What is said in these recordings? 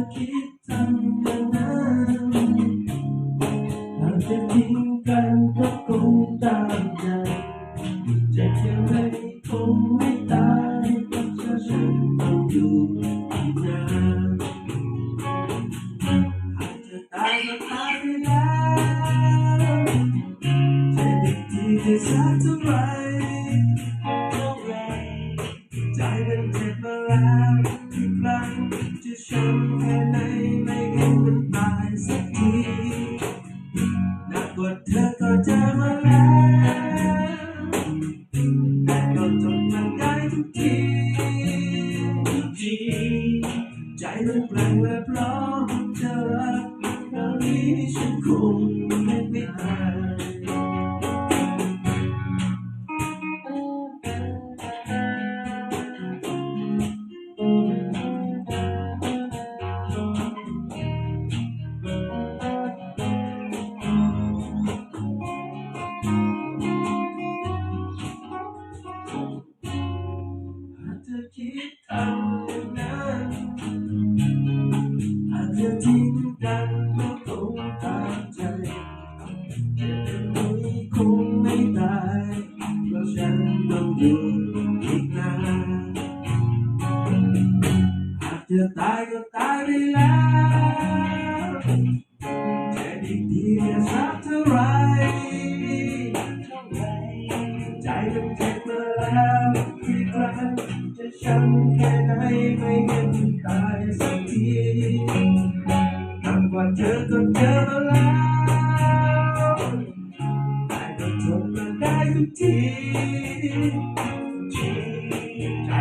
อคิดทำอย่างนั้จะทิ้งกันก็คงตามใจจะไม่คงไม่ตายต้องเธอฉันต้งอยู่อีนานหากจะตายก็ตายได้จะดีที่สักเท่ไร the plan we're. ยู่อีกนังอาจจะตายก็ตายไปแล้วแต่ดีดีจะสักเท่าไรใจมันเจ็บมาแล้วที่รักจะช้ำแค่ไหนไม่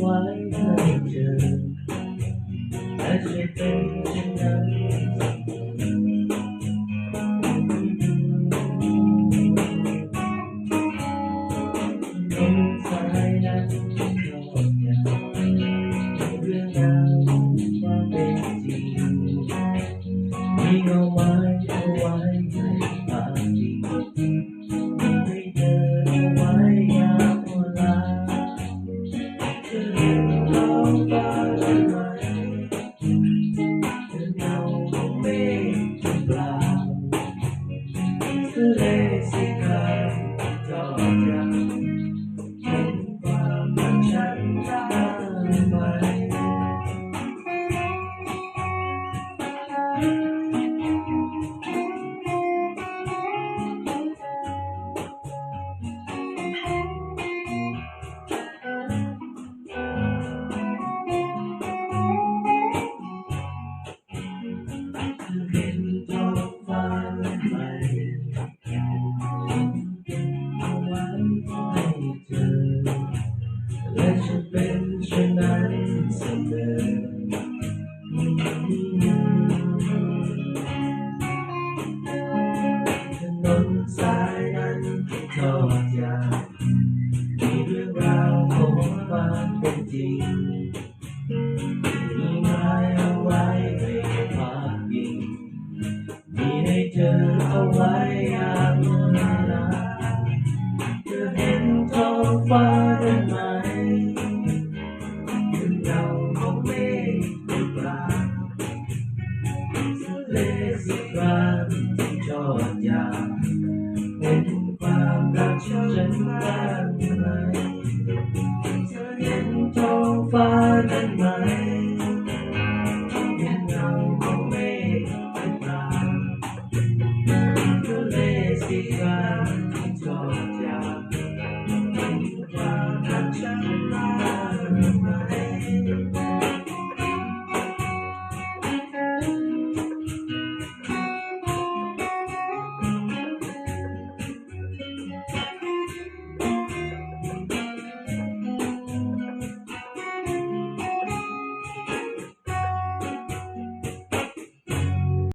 quái thời trường đang trong ngọt ngào những nào qua bên chiều đi ngô